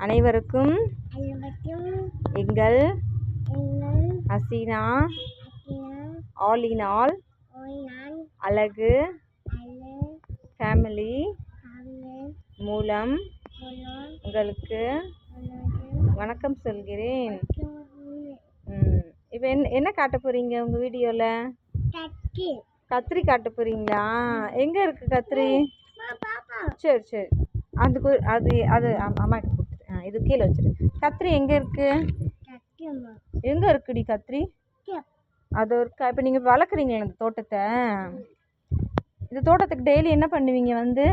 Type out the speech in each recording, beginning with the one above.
அனைவருக்கும் எங்கள் எங்கள் ஹசீனா அக்கினா ஆல் இன் ஆல் ஓய் நான் அழகு ஃபேமிலி மூலம் உங்களுக்கு வணக்கம் சொல்கிறேன். இப்போ என்ன என்ன காட்ட போகிறீங்க உங்கள் வீடியோவில் கத்திரி காட்ட போகிறீங்களா எங்கே இருக்குது கத்திரி? சரி சரி. அதுக்கு அது அது அம்- அம்மாட்ட கொடுத்துரு ஆ இது கீழே வச்சிரு. கத்திரி எங்கே இருக்குது எங்கே இருக்குடி கத்திரி? அது இருக்கா இப்போ நீங்கள் வளர்க்குறீங்களா இந்த தோட்டத்தை. இந்த தோட்டத்துக்கு டெய்லி என்ன பண்ணுவீங்க வந்து?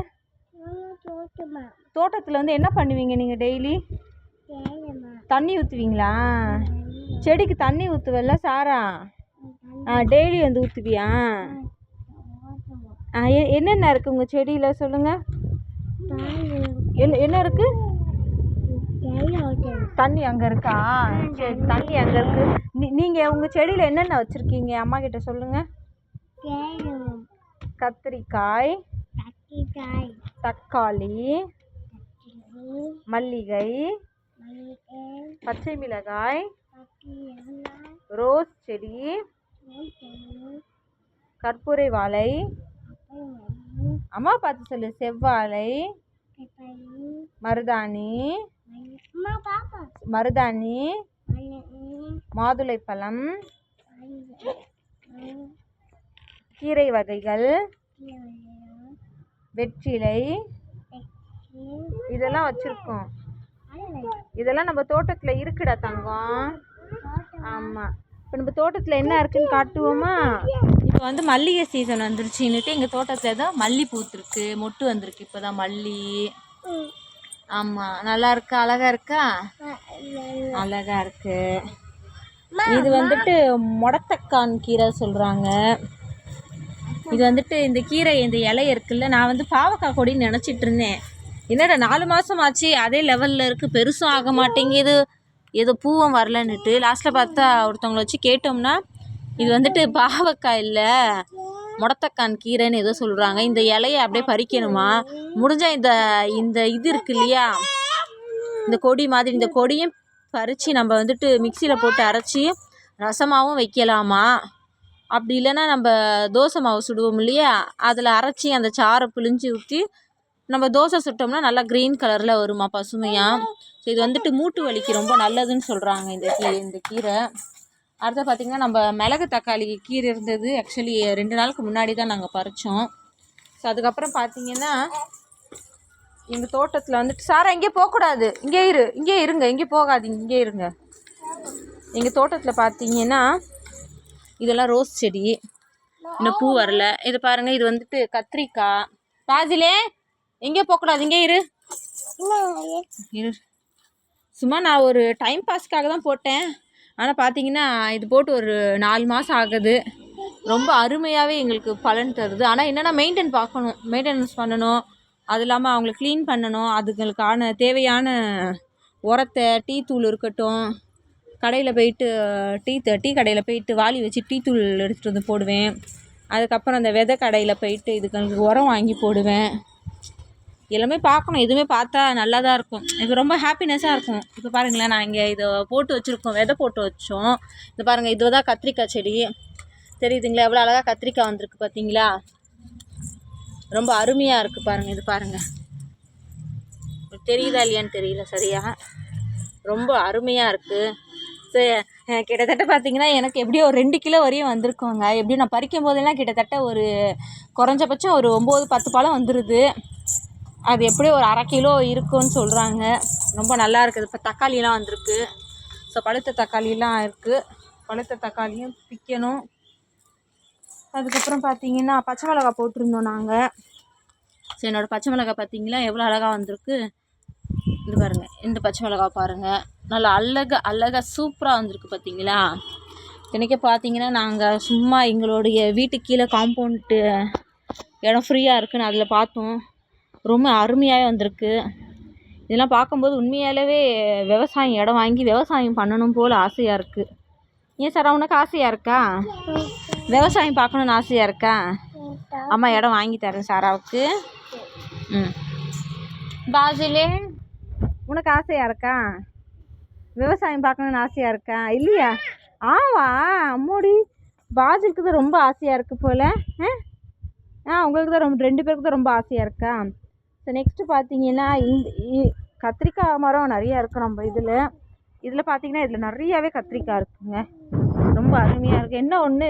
தோட்டத்தில் வந்து என்ன பண்ணுவீங்க நீங்கள் டெய்லி தண்ணி ஊற்றுவீங்களா செடிக்கு தண்ணி ஊற்றுவல்ல சாரா? ஆ டெய்லி வந்து ஊற்றுவியா ஆ என்னென்ன இருக்குது உங்கள் செடியில் சொல்லுங்கள் என்ன என்ன இருக்குது தண்ணி அங்கே இருக்கா? சரி தண்ணி அங்கே இருக்கு. நீ நீங்கள் உங்கள் செடியில் என்னென்ன வச்சுருக்கீங்க? அம்மா கிட்ட சொல்லுங்கள் கத்திரிக்காய் தக்காளி மல்லிகை பச்சை மிளகாய் ரோஸ் செடி கற்பூரை வாழை அம்மா பார்த்து சொல்லு செவ்வாழை மருதாணி மருதாணி மாதுளைப்பழம் மல்லிகை கீரை வகைகள் வெற்றிலை இதெல்லாம் வச்சுருக்கோம். இதெல்லாம் நம்ம தோட்டத்தில் இருக்குடா தங்கம். ஆமாம் இப்போ நம்ம தோட்டத்தில் என்ன இருக்குன்னு காட்டுவோமா? இப்போ வந்து மல்லிகை சீசன் வந்துருச்சுன்னுட்டு எங்கள் தோட்டத்தில் தான் மல்லி பூத்துருக்கு மொட்டு வந்திருக்கு. இப்போ தான் மல்லி ஆமாம் நல்லா இருக்கா? அழகா இருக்கா? அழகா இருக்கு. இது வந்துட்டு முடத்தக்கான் கீரை சொல்கிறாங்க இது வந்துட்டு இந்த கீரை இந்த இலை இருக்குல்ல நான் வந்து பாவக்காய் கொடின்னு நினச்சிட்டு இருந்தேன். என்னடா நாலு மாதம் ஆச்சு அதே லெவலில் இருக்குது பெருசும் ஆக மாட்டேங்குது. ஏதோ பூவும் வரலன்னுட்டு. லாஸ்ட்டில் பார்த்தா ஒருத்தவங்கள வச்சு கேட்டோம்னா இது வந்துட்டு பாவக்காய் இல்லை. முடத்தக்கான் கீரைன்னு ஏதோ சொல்கிறாங்க இந்த இலையை அப்படியே பறிக்கணுமா? முடிஞ்சால் இந்த இந்த இது இருக்கு இல்லையா? இந்த கொடி மாதிரி இந்த கொடியும் பறித்து நம்ம வந்துட்டு மிக்சியில் போட்டு அரைச்சி ரசமாகவும் வைக்கலாமா? அப்படி இல்லைன்னா நம்ம தோசை மாவு சுடுவோம் இல்லையா? அதில் அரைச்சி அந்த சாறை பிழிஞ்சு ஊற்றி நம்ம தோசை சுட்டோம்னா நல்லா க்ரீன் கலரில் வருமா பசுமையாக ஸோ இது வந்துட்டு மூட்டு வலிக்கு ரொம்ப நல்லதுன்னு சொல்கிறாங்க இந்த கீரை இந்த கீரை. அடுத்து பார்த்திங்கன்னா நம்ம மிளகு தக்காளி கீரை இருந்தது. ஆக்சுவலி ரெண்டு நாளுக்கு முன்னாடி தான் நாங்கள் பறித்தோம் ஸோ அதுக்கப்புறம் பார்த்தீங்கன்னா எங்கள் தோட்டத்தில் வந்துட்டு சாரா இங்கே போகக்கூடாது. இங்கே இரு இங்கே இருங்க. இங்கே போகாதீங்க இங்கே இருங்க. எங்கள் தோட்டத்தில் பார்த்தீங்கன்னா இதெல்லாம் ரோஸ் செடி. இன்னும் பூ வரல. இது பாருங்க இது வந்துட்டு கத்திரிக்காய். பாசிலே எங்கே போகக்கூடாது. இங்கே இரு. இரு. சும்மா நான் ஒரு டைம் பாஸ்க்காக தான் போட்டேன். ஆனால் பார்த்தீங்கன்னா இது போட்டு ஒரு நாலு மாதம் ஆகுது. ரொம்ப அருமையாகவே எங்களுக்கு பலன் தருது. ஆனால் என்னென்னா மெயின்டைன் பார்க்கணும். மெயின்டெனன்ஸ் பண்ணணும். அது இல்லாமல் அவங்கள க்ளீன் பண்ணணும். அதுங்களுக்கான தேவையான உரத்தை டீ தூள் இருக்கட்டும் கடையில் போயிட்டு டீ த- டீ கடையில் போயிட்டு வாளி வச்சு டீ தூள் எடுத்துகிட்டு வந்து போடுவேன். அதுக்கப்புறம் அந்த விதை கடையில் போயிட்டு இதுங்களுக்கு உரம் வாங்கி போடுவேன். எல்லாமே பார்க்கணும். எதுவுமே பார்த்தா நல்லா தான் இருக்கும். எனக்கு ரொம்ப ஹாப்பினஸ்ஸாக இருக்கும். இப்போ பாருங்களேன் நான் இங்கே இதை போட்டு வச்சுருக்கோம். விதை போட்டு வச்சோம். இது பாருங்கள் இது தான் கத்திரிக்காய் செடி. தெரியுதுங்களா? எவ்வளோ அழகாக கத்திரிக்காய் வந்திருக்கு பார்த்தீங்களா ரொம்ப அருமையாக இருக்குது பாருங்கள் இது பாருங்கள் தெரியுதா இல்லையான்னு தெரியல சரியா? ரொம்ப அருமையாக இருக்குது சரி கிட்டத்தட்ட பார்த்தீங்கன்னா எனக்கு எப்படியும் ஒரு ரெண்டு கிலோ வரையும் வந்திருக்கோங்க. எப்படியும் நான் பறிக்கும் போதெல்லாம் கிட்டத்தட்ட ஒரு குறைஞ்சபட்சம் ஒரு ஒம்பது பத்து பழம் வந்துடுது அது எப்படி ஒரு அரை கிலோ இருக்குன்னு சொல்கிறாங்க ரொம்ப நல்லா இருக்குது. இப்போ தக்காளிலாம் வந்திருக்கு. ஸோ பழுத்த தக்காளிலாம் இருக்குது பழுத்த தக்காளியும் பிக்கணும். அதுக்கப்புறம் பார்த்தீங்கன்னா பச்சை மிளகா போட்டிருந்தோம் நாங்கள் ஸோ என்னோடய பச்சை மிளகா பார்த்தீங்களா எவ்வளோ அழகாக வந்திருக்கு. இது பாருங்கள் இந்த பச்சை மிளகா பாருங்கள் நல்லா அழகாக அழகாக சூப்பராக வந்திருக்கு பார்த்தீங்களா இன்றைக்கி பார்த்தீங்கன்னா நாங்கள் சும்மா எங்களுடைய வீட்டு கீழே காம்பவுண்டு இடம் ஃப்ரீயாக இருக்குன்னு அதில் பார்த்தோம். ரொம்ப அருமையாக வந்திருக்கு. இதெல்லாம் பார்க்கும்போது உண்மையாலவே விவசாயம் இடம் வாங்கி விவசாயம் பண்ணணும் போல் ஆசையாக இருக்குது ஏன் சார் உனக்கு ஆசையாக இருக்கா? விவசாயம் பார்க்கணுன்னு ஆசையாக இருக்கா? அம்மா இடம் வாங்கி தரேன் சாராவுக்கு ம். பாசிலே உனக்கு ஆசையாக இருக்கா? விவசாயம் பார்க்கணுன்னு ஆசையாக இருக்கா? இல்லையா? ஆவா அம்மோடி. பாஜுக்கு தான் ரொம்ப ஆசையாக இருக்குது போல். ஆ? ஆ உங்களுக்கு தான் ரொம்ப ரெண்டு பேருக்கு தான் ரொம்ப ஆசையாக இருக்கா? ஸோ நெக்ஸ்ட்டு பார்த்தீங்கன்னா இந்த இ- கத்திரிக்காய் மரம் நிறையா இருக்குது நம்ம இதில். இதில் பார்த்தீங்கன்னா இதில் நிறையாவே கத்திரிக்காய் இருக்குங்க. ரொம்ப அருமையாக இருக்குது என்ன ஒன்று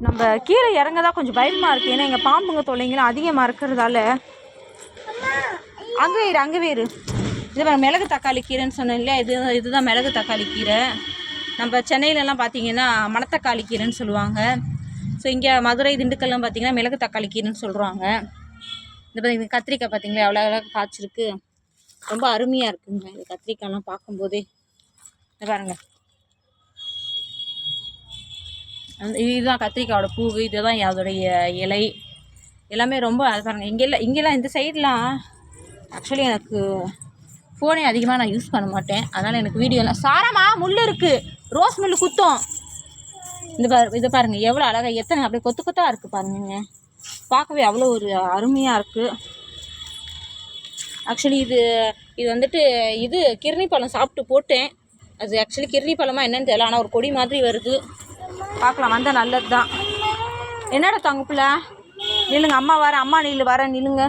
நம்ம கீழே இறங்க தான் கொஞ்சம் பயமாக இருக்குது ஏன்னா எங்கள் பாம்புங்க தொல்லைங்களாம் அதிகமாக இருக்கிறதால. அங்கே இரு அங்கே வேறு இது பாருங்க மிளகு தக்காளி கீரைன்னு சொன்னேன் இல்லையா? இது இதுதான் மிளகு தக்காளி கீரை. நம்ம சென்னையிலலாம் பார்த்தீங்கன்னா மணத்தக்காளி கீரைன்னு சொல்லுவாங்க. ஸோ இங்கே மதுரை திண்டுக்கல்லாம் பார்த்தீங்கன்னா மிளகு தக்காளி கீரைன்னு சொல்கிறாங்க இந்த பாருங்க கத்திரிக்காய் பார்த்தீங்களா எவ்வளோ அழகாக காய்ச்சிருக்கு. ரொம்ப அருமையாக இருக்குங்க. இந்த கத்திரிக்காய்லாம் பார்க்கும்போதே. இந்த பாருங்க. அந்த இதுதான் கத்திரிக்காயோட பூவு இதுதான் அதோடைய இலை. எல்லாமே ரொம்ப அது பாருங்க. இங்கெல்லாம் இங்கெல்லாம் இந்த சைட்லாம் ஆக்சுவலி எனக்கு ஃபோனே அதிகமாக நான் யூஸ் பண்ண மாட்டேன். அதனால் எனக்கு வீடியோலாம் சாரமா முள் இருக்குது ரோஸ் முள் குத்தும். இந்த பாரு இதை பாருங்கள் எவ்வளோ அழகாக எத்தனை அப்படியே கொத்து கொத்தாக இருக்குது பாருங்கங்க பார்க்கவே அவ்வளோ ஒரு அருமையாக இருக்குது ஆக்சுவலி இது இது வந்துட்டு இது கிர்னி பழம் சாப்பிட்டு போட்டேன். அது ஆக்சுவலி கிர்னி பழமா என்னன்னு தெரியல ஆனால் ஒரு கொடி மாதிரி வருது. பார்க்கலாம் வந்தால் நல்லது தான் என்னடா தங்க நில்லுங்க அம்மா வர அம்மா நில்லு வர நில்லுங்க.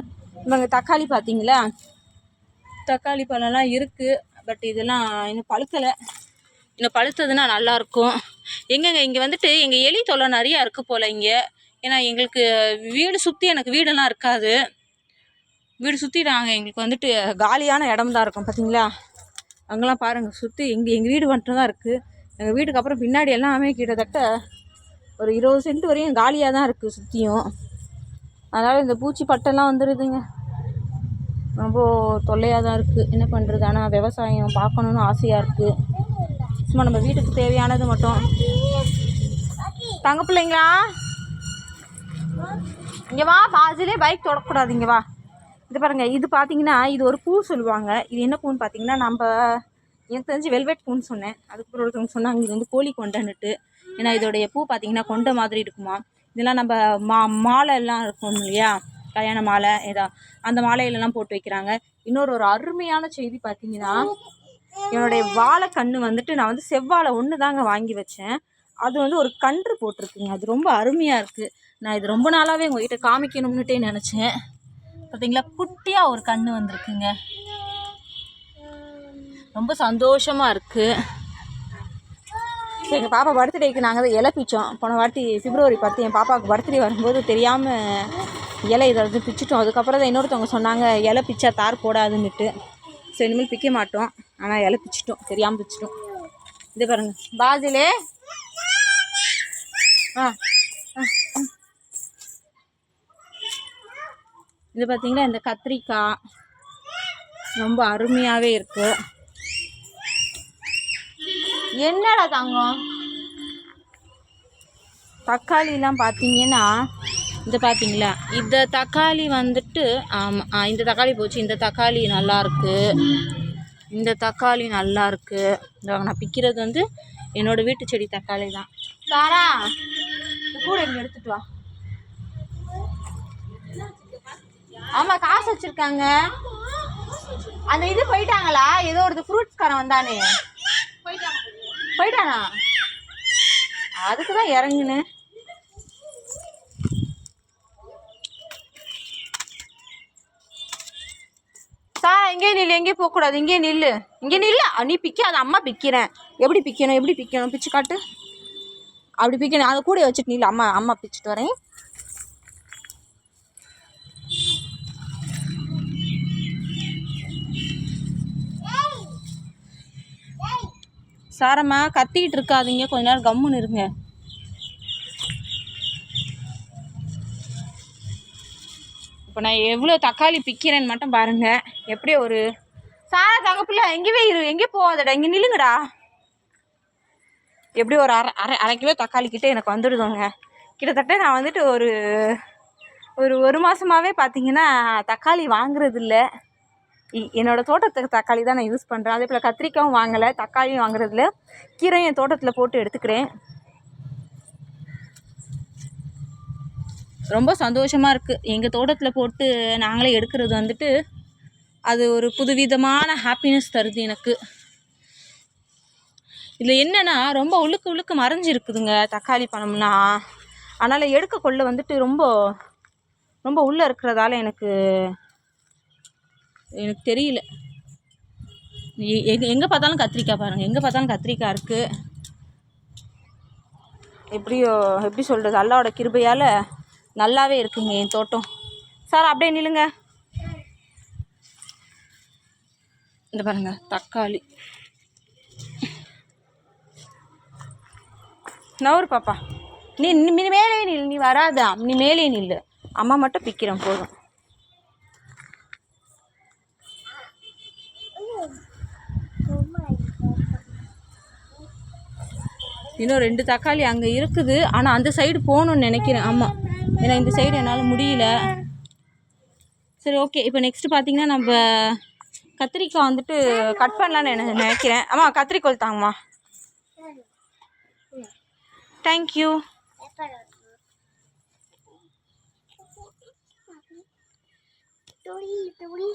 இவங்க தக்காளி பார்த்தீங்களா? தக்காளி பழம்லாம் இருக்குது பட் இதெல்லாம் இன்னும் பழுக்கலை. இன்னும் பழுத்ததுன்னா நல்லாயிருக்கும் எங்கெங்க இங்கே வந்துட்டு எங்கள் எலி தொல்லை நிறையா இருக்குது போல் இங்கே. ஏன்னா எங்களுக்கு வீடு சுற்றி எனக்கு வீடெல்லாம் இருக்காது. வீடு சுற்றி நாங்கள் எங்களுக்கு வந்துட்டு காலியான இடம் தான் இருக்கும் பார்த்தீங்களா அங்கெல்லாம் பாருங்கள் சுற்றி எங்கள் எங்கள் வீடு மட்டும் தான் இருக்குது எங்கள் வீட்டுக்கு அப்புறம் பின்னாடி எல்லாமே கிட்டத்தட்ட ஒரு இருபது சென்ட் வரையும் காலியாக தான் இருக்குது சுற்றியும் அதனால் இந்த பூச்சி பட்டெல்லாம் வந்துடுதுங்க ரொம்ப தொல்லையாக தான் இருக்குது என்ன பண்ணுறது ஆனால் விவசாயம் பார்க்கணுன்னு ஆசையாக இருக்குது சும்மா நம்ம வீட்டுக்கு தேவையானது மட்டும். தங்க பிள்ளைங்களா? இங்கே வா பாதிலே பைக் தொடக்கூடாது இங்கே வா. இது பாருங்கள் இது பார்த்தீங்கன்னா இது ஒரு பூ சொல்லுவாங்க. இது என்ன பூன்னு பார்த்தீங்கன்னா நம்ம எனக்கு தெரிஞ்சு வெல்வெட் பூன்னு சொன்னேன். அதுக்கப்புறம் ஒருத்தவங்க சொன்னாங்க இது வந்து கோழி கொண்டன்னுட்டு. ஏன்னா இதோடைய பூ பார்த்தீங்கன்னா கொண்டை மாதிரி இருக்குமா. இதெல்லாம் நம்ம மா மாலை எல்லாம் இருக்கும் இல்லையா? கல்யாண மாலை ஏதா அந்த மாலையிலலாம் போட்டு வைக்கிறாங்க. இன்னொரு ஒரு அருமையான செய்தி பார்த்தீங்கன்னா என்னுடைய வாழை கன்று வந்துட்டு நான் வந்து செவ்வாழை ஒன்று தாங்க வாங்கி வச்சேன். அது வந்து ஒரு கன்று போட்டிருக்குங்க. அது ரொம்ப அருமையாக இருக்குது நான் இது ரொம்ப நாளாகவே உங்ககிட்ட காமிக்கணும்னுட்டே நினச்சேன். பார்த்தீங்களா குட்டியாக ஒரு கன்று வந்திருக்குங்க. ரொம்ப சந்தோஷமாக இருக்குது எங்கள் பாப்பா பர்த்டேக்கு நாங்கள் தான் இலை பிச்சோம். போன வாட்டி பிப்ரவரி பத்து என் பாப்பாவுக்கு பர்த்டே வரும்போது தெரியாமல் இலை இதை வந்து பிச்சிட்டோம். அதுக்கப்புறம் தான் இன்னொருத்தவங்க சொன்னாங்க இலை பிச்சா தார் போடாதுன்னுட்டு. ஸோ இனிமேல் பிக்க மாட்டோம். ஆனால் இலை பிச்சிட்டோம். தெரியாமல் பிச்சிட்டோம். இது பாருங்க. பாசிலே. ஆ ஆ, ஆ. இது பார்த்திங்கன்னா இந்த கத்திரிக்காய். ரொம்ப அருமையாகவே இருக்குது என்னடா தங்கம்? தக்காளிலாம் பார்த்தீங்கன்னா இந்த பார்த்தீங்களா இந்த தக்காளி வந்துட்டு ஆமாம் இந்த தக்காளி போச்சு. இந்த தக்காளி நல்லாயிருக்கு இந்த தக்காளி நல்லாயிருக்கு இந்த நான் பிக்கிறது வந்து என்னோட வீட்டு செடி தக்காளி தான். சாரா கூட இங்கே எடுத்துட்டு வா. ஆமாம் காசு வச்சுருக்காங்க. அந்த இது போயிட்டாங்களா? ஏதோ ஒரு ஃப்ரூட்ஸ்காரன் வந்தானே. போயிட்டானா? அதுக்கு தான் இறங்குனேன் சார் இங்கே நில்லு எங்கேயும் போகக்கூடாது. இங்கே நில்லு. இங்கே நில்லு. நீ பிக்க பிக்காத. அம்மா பிக்கிறேன். எப்படி பிக்கணும்? எப்படி பிக்கணும்? பிச்சு காட்டு. அப்படி பிக்கணும். அதை கூட வச்சுட்டு நில்லு. அம்மா அம்மா பிச்சுட்டு வரேன். சாரம்மா கத்திக்கிட்டு இருக்காதீங்க. கொஞ்ச நேரம் கம்முன்னு இருங்க. இப்போ நான் எவ்வளோ தக்காளி பிக்கிறேன்னு மட்டும் பாருங்க. எப்படி ஒரு சாரா தங்க பிள்ளை எங்கேயே இரு. எங்கேயும் போகாதடா. இங்கே நில்லுங்கடா. எப்படி ஒரு அரை அரை அரை கிலோ தக்காளி கிட்டே எனக்கு வந்துடுதுங்க. கிட்டத்தட்ட நான் வந்துட்டு ஒரு ஒரு ஒரு மாதமாகவே பார்த்தீங்கன்னா தக்காளி வாங்குறது என்னோடய இ- என்னோட தோட்டத்துக்கு தக்காளி தான் நான் யூஸ் பண்ணுறேன் அதே போல் கத்திரிக்காயும் வாங்கலை தக்காளியும் வாங்குறதுல. கீரையும் என் தோட்டத்தில் போட்டு எடுத்துக்கிறேன். ரொம்ப சந்தோஷமாக இருக்குது எங்கள் தோட்டத்தில் போட்டு நாங்களே எடுக்கிறது வந்துட்டு அது ஒரு புதுவிதமான ஹாப்பினஸ் தருது எனக்கு. இதில் என்னென்னா ரொம்ப உழுக்கு உழுக்கு மறைஞ்சிருக்குதுங்க தக்காளி பழம்னா. அதனால் எடுக்க கொள்ள வந்துட்டு ரொம்ப ரொம்ப உள்ளே இருக்கிறதால எனக்கு எனக்கு தெரியல. எங்கே எங்கே பார்த்தாலும் கத்திரிக்காய் பாருங்கள் எங்கே பார்த்தாலும் கத்திரிக்காய் இருக்குது எப்படியோ எப்படி சொல்கிறது அல்லாவோட கிருபையால் நல்லாவே இருக்குங்க என் தோட்டம். சார் அப்படியே நில்லுங்க. இந்த பாருங்கள் தக்காளி. நவரு பாப்பா. நீ நீ மேலே நில். நீ வராதா? நீ மேலே நில்லு. அம்மா மட்டும் பிக்கிறேன் போதும். இன்னும் ரெண்டு தக்காளி அங்கே இருக்குது. ஆனால் அந்த சைடு போகணுன்னு நினைக்கிறேன். ஆமாம் ஏன்னா இந்த சைடு என்னால் முடியல. சரி ஓகே இப்போ நெக்ஸ்ட்டு பார்த்தீங்கன்னா நம்ம கத்திரிக்காய் வந்துட்டு கட் பண்ணலான்னு என்ன நினைக்கிறேன். அம்மா கத்திரிக்கோல் தாங்கம்மா. தேங்க்யூ துளி துளி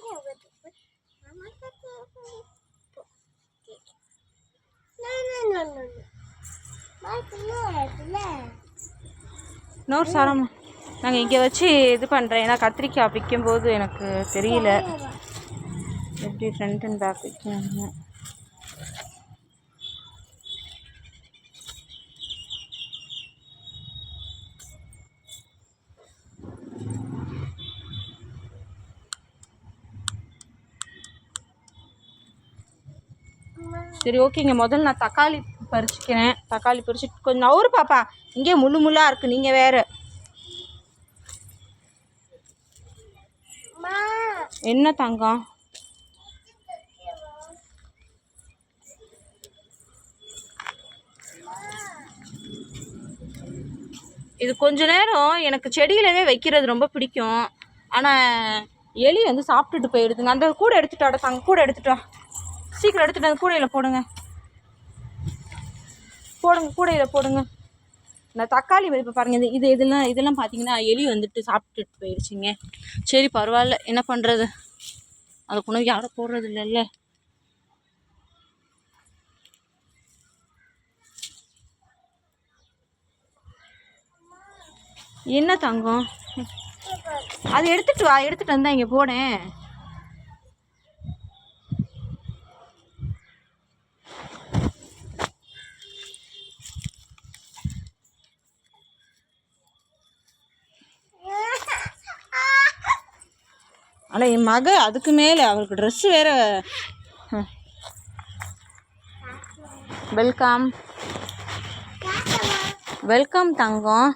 இன்னொரு சாரம்மா நாங்கள் இங்கே வச்சு இது பண்ணுறேன் ஏன்னா கத்திரிக்காய் விற்கும்போது எனக்கு தெரியல. எப்படி ஃப்ரண்ட் அண்ட் பேக் விற்கிறாங்க சரி ஓகேங்க முதல்ல நான் தக்காளி பறிச்சுக்கிறேன். தக்காளி பறிச்சுட்டு கொஞ்சம் நவுறு பாப்பா இங்கே முள்ளு முள்ளாக இருக்குது நீங்கள் வேறு. என்ன தங்கம்? இது கொஞ்ச நேரம் எனக்கு செடியிலவே வைக்கிறது ரொம்ப பிடிக்கும். ஆனால் எலி வந்து சாப்பிட்டுட்டு போயிடுதுங்க. அந்த கூடை எடுத்துட்டு வாடா தாங்க கூடை எடுத்துட்டு சீக்கிரம் எடுத்துட்டு அந்த கூடையில் போடுங்க. போடுங்க கூடையில் போடுங்க. நான் தக்காளி இப்போ பாருங்கள் இது இது இதெல்லாம் இதெல்லாம் பார்த்தீங்கன்னா எலி வந்துட்டு சாப்பிட்டுட்டு போயிடுச்சிங்க சரி பரவாயில்ல. என்ன பண்ணுறது அதுக்கு உணவு யாரும் போடுறது இல்லைல்ல. என்ன தங்கம்? அது எடுத்துட்டு வா எடுத்துட்டு வந்தா இங்கே போனேன் ஆனால் என் மக அதுக்கு மேலே அவளுக்கு ட்ரெஸ்ஸு வேற. வெல்கம் வெல்கம் தங்கம்.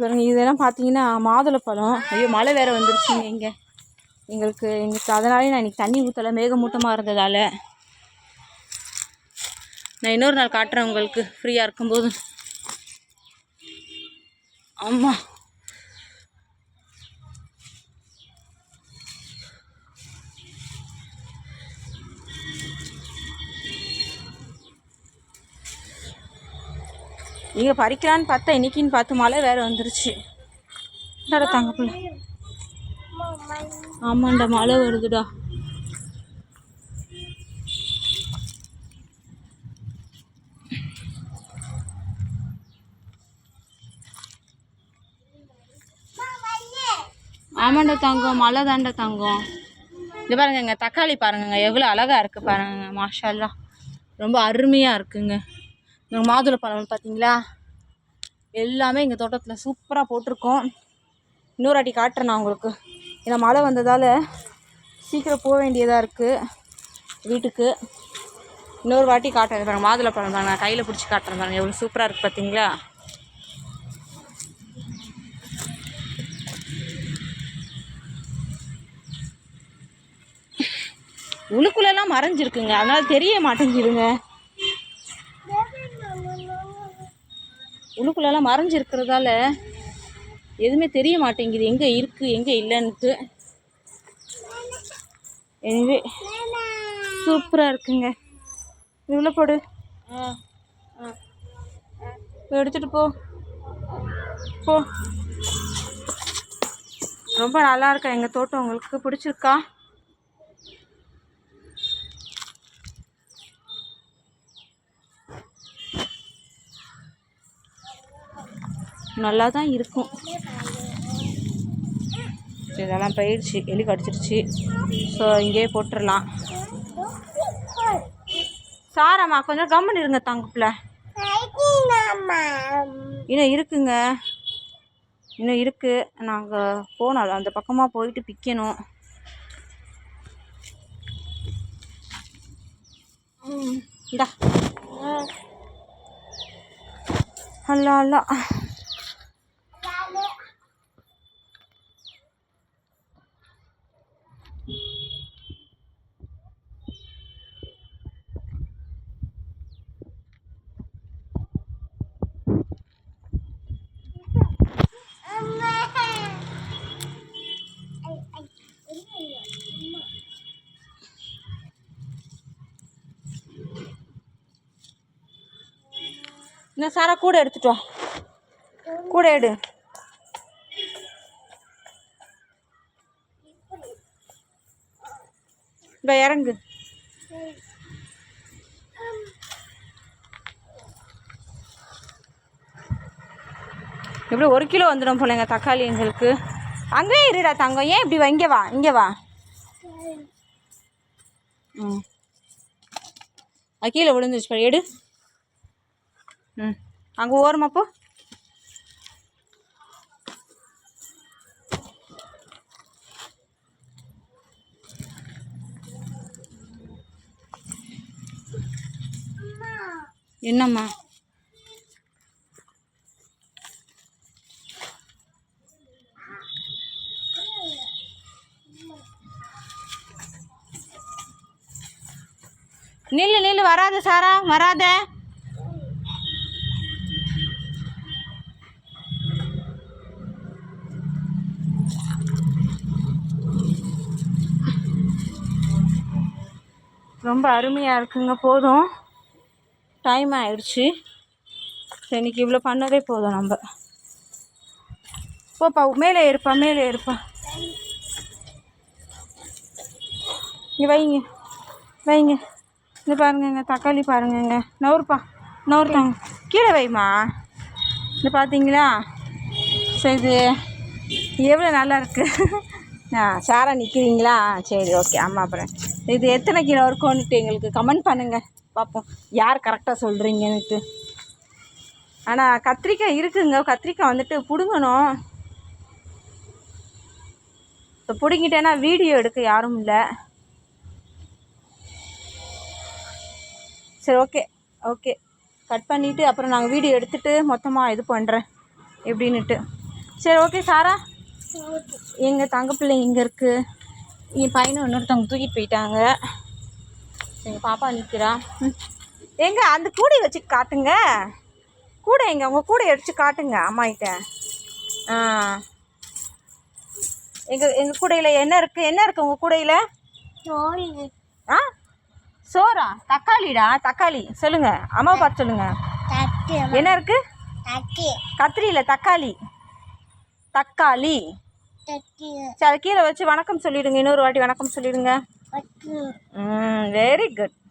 பாருங்க இதெல்லாம் பார்த்தீங்கன்னா மாதுளப்பழம் ஐயோ மழை வேற வந்துருச்சுங்க இங்கே. எங்களுக்கு எங்களுக்கு அதனாலே நான் இன்றைக்கி தண்ணி ஊற்றலை மேகமூட்டமாக இருந்ததால். நான் இன்னொரு நாள் காட்டுறேன் உங்களுக்கு ஃப்ரீயாக இருக்கும்போது. ஆமாம் இங்கே பறிக்கலான்னு பார்த்தா இன்னைக்குன்னு பார்த்து மழை வேற வந்துருச்சு. என்னடா தாங்க பிள்ளை. ஆமாண்டா மழை வருதுடா. ஆமாண்டா தங்கம் மழை தாண்டா தங்கம். இது பாருங்கங்க தக்காளி பாருங்கங்க எவ்வளோ அழகாக இருக்குது பாருங்கங்க மாஷால்லா. ரொம்ப அருமையாக இருக்குங்க. இந்த மாதுளை பழம் பார்த்தீங்களா எல்லாமே எங்கள் தோட்டத்தில் சூப்பராக போட்டிருக்கோம். இன்னொரு வாட்டி காட்டுறேன் நான் உங்களுக்கு. ஏன்னா மழை வந்ததால் சீக்கிரம் போக வேண்டியதாக இருக்குது வீட்டுக்கு. இன்னொரு வாட்டி காட்டுறேன். பாருங்கள் மாதுளை பழம் பாருங்கள் நான் கையில் பிடிச்சி காட்டுறேன் பாருங்கள் எவ்வளோ சூப்பராக இருக்குது பார்த்தீங்களா உள்ளுக்குள்ளெல்லாம் மறைஞ்சிருக்குங்க. அதனால தெரிய மாட்டேங்குதுங்க. உள்ளுக்குள்ளெல்லாம் மறைஞ்சிருக்கிறதால எதுவுமே தெரிய மாட்டேங்குது. எங்கே இருக்குது எங்கே இல்லைன்ட்டு. எனவே சூப்பராக இருக்குங்க. இவ்வளோ போடு. ஆ ஆ. எடுத்துகிட்டு போ. போ. ரொம்ப நல்லா இருக்கா? எங்கள் தோட்டம் உங்களுக்கு பிடிச்சிருக்கா? நல்லா தான் இருக்கும் இதெல்லாம் போயிடுச்சு. எலி கடிச்சிருச்சு. ஸோ இங்கேயே போட்டுடலாம் சாரம்மா கொஞ்சம் கம்மன் இருங்க தங்கப்பில். இன்னும் இருக்குங்க. இன்னும் இருக்குது நாங்கள் போனோம் அந்த பக்கமாக போயிட்டு பிக்கணும். ம், இந்தா. அல்லா அல்லா இந்த சாரா கூட எடுத்துட்டு வா. கூட எடு. இந்த இறங்கு. எப்படி ஒரு கிலோ வந்துடும் போலங்க தக்காளி எங்களுக்கு. அங்கேயே இருடா தங்கம். ஏன் இப்படி வா? இங்கே வா இங்கே வா. ம். கீழே விழுந்துருச்சு எடு. ம். அங்கே ஓரமாக போ. என்னம்மா? நில்லு நில்லு வராத சாரா வராத. ரொம்ப அருமையாக இருக்குங்க. போதும். டைம் ஆயிடுச்சு. சரி, இவ்வளோ பண்ணதே போதும் நம்ம. போப்பா மேலே இருப்பா மேலே இருப்பா இங்கே வைங்க. வைங்க. இது பாருங்கங்க தக்காளி பாருங்கங்க. நவுறுப்பா நவுறுத்தாங்க கீழே வைமா இது பார்த்தீங்களா சரி இது எவ்வளோ நல்லா இருக்கு. ஆ சாரா நிற்கிறீங்களா சரி ஓகே. அம்மா அப்புறம். இது எத்தனை கிலோ இருக்கும்னுட்டு எங்களுக்கு கமெண்ட் பண்ணுங்கள் பார்ப்போம். யார் கரெக்டாக சொல்கிறீங்கன்னுட்டு ஆனால் கத்திரிக்காய் இருக்குங்க. கத்திரிக்காய் வந்துட்டு பிடுங்கணும். இப்போ பிடுங்கிட்டேன்னா வீடியோ எடுக்க யாரும் இல்லை. சரி ஓகே ஓகே கட் பண்ணிவிட்டு அப்புறம் நாங்கள் வீடியோ எடுத்துகிட்டு மொத்தமாக இது பண்ணுறேன் எப்படின்னுட்டு. சரி ஓகே சாரா? எங்கள் தங்க பிள்ளை இங்கே இருக்குது என் பையனை இன்னொருத்தவங்க தூக்கிட்டு போயிட்டாங்க. எங்கள் பாப்பா நிற்கிறா எங்க அந்த கூடை வச்சு காட்டுங்க. கூடை எங்க உங்கள் கூடை அடிச்சு காட்டுங்க அம்மாகிட்ட. ஆ. எங்கள் எங்கள் கூடையில் என்ன இருக்குது என்ன இருக்குது உங்கள் கூடையில்? ஆ? சோறா? தக்காளிடா தக்காளி. சொல்லுங்க. அம்மா பார்த்து சொல்லுங்க. என்ன இருக்கு? கத்திரியில் தக்காளி. தக்காளி. சரி அதை கீழே வச்சு வணக்கம் சொல்லிடுங்க. இன்னொரு வாட்டி வணக்கம் சொல்லிடுங்க. ம் வெரி குட்